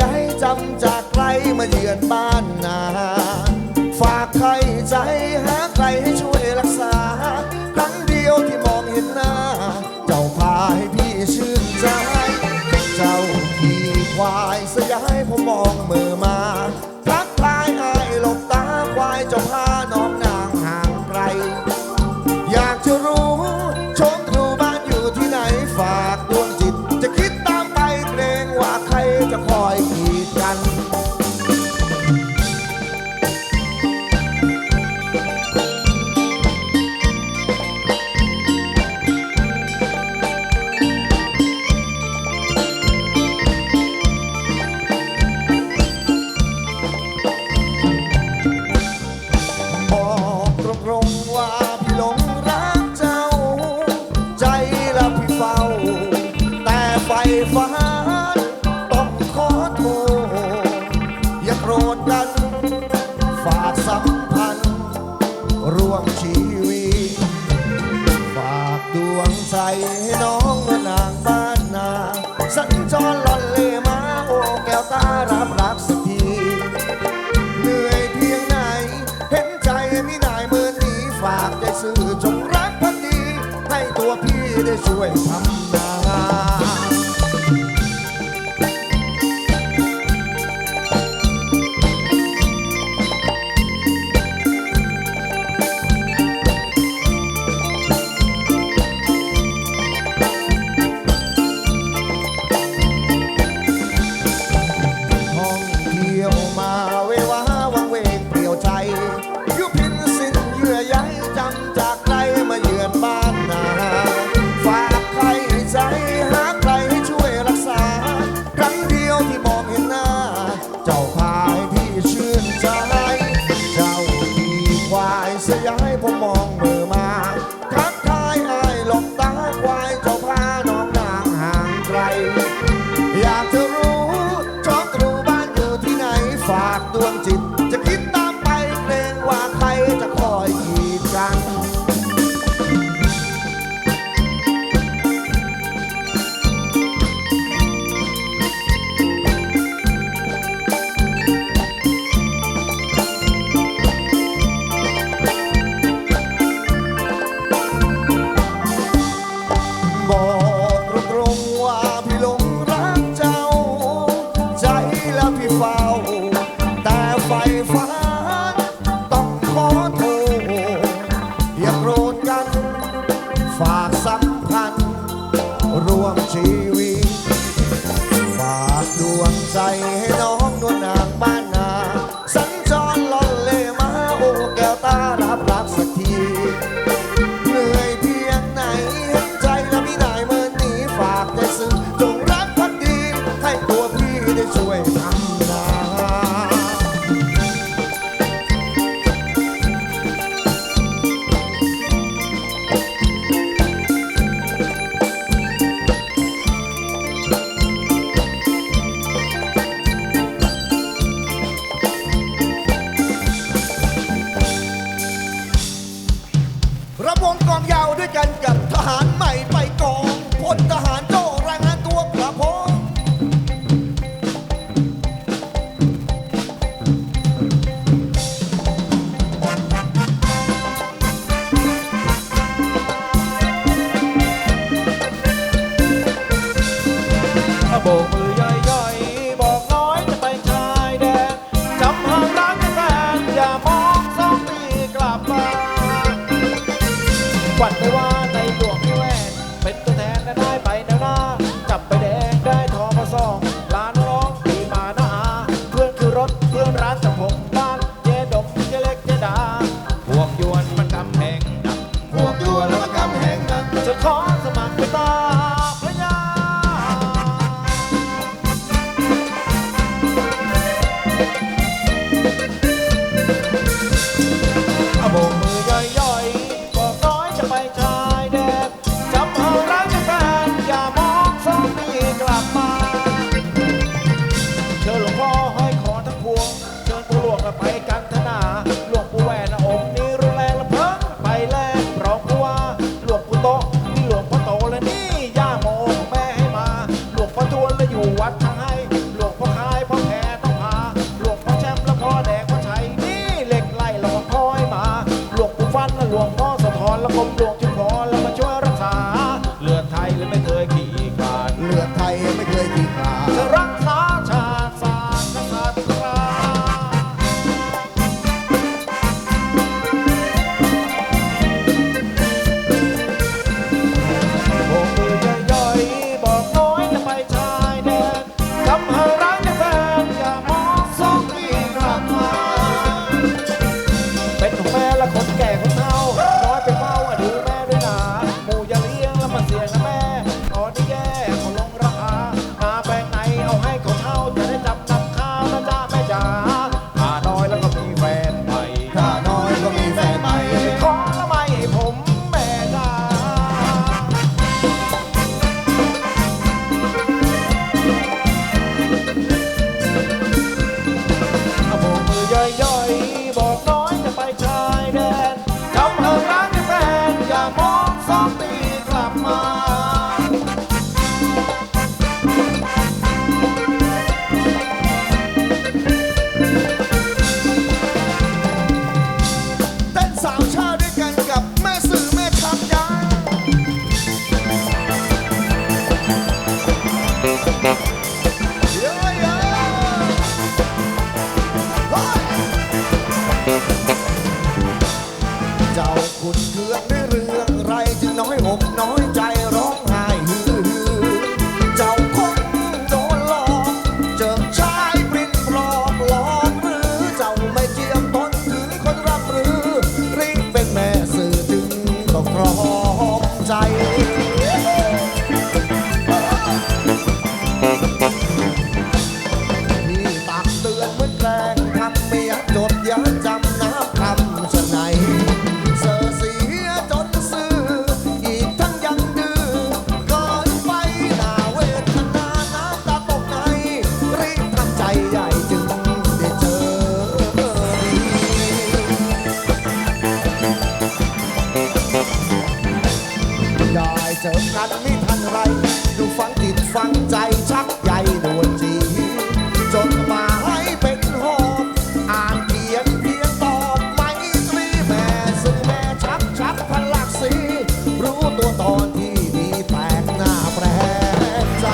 ย้ายจำจากใครมาเยือนบ้านนา กัน ฝากสัมพันธ์ร่วมชีวิต ฝากดวงใจให้น้องนางบ้านนา สัญจรลอนเลมาโอแก้วตารับรักสักทีเหนื่อยเพียงไหน เห็นใจมินายเมื่อนี้ ฝากใจซื่อจงรักพันดี ให้ตัวพี่ได้ช่วยทำ โบกมือย่อยๆ บอกน้อยจะไปชายแดนจำห่างรักแฟนอย่ามองสองปีกลับมาวันไปว่า หลวงปู่แหวนองค์นี้รุนแรงละเพิ่งไปแลกรองผู้วหลวงปู่โตมีหลวงพ่อโตและนี่ย่าโมของแม่ให้มา หลวงพ่อทวนและอยู่วัดทั้งให้ หลวงพ่อคายพ่อแพรต้องพา หลวงพ่อแชมป์และพ่อแดงพ่อชัยนี่เหล็กไหลหลวงพ่อให้มา หลวงปู่ฟันและหลวงพ่อสะท้อนและกรมหลวงจุฬา ทันไร ดูฝังจิตฟังใจชักใหญ่นวลจีจนหมายเป็นหอบอ่านเขียนเพียงตอบไม่ตรีแม่ซึ่งแม่ชักชักพลักสีรู้ตัวตอนที่มีแปลกหน้าแปลกใจ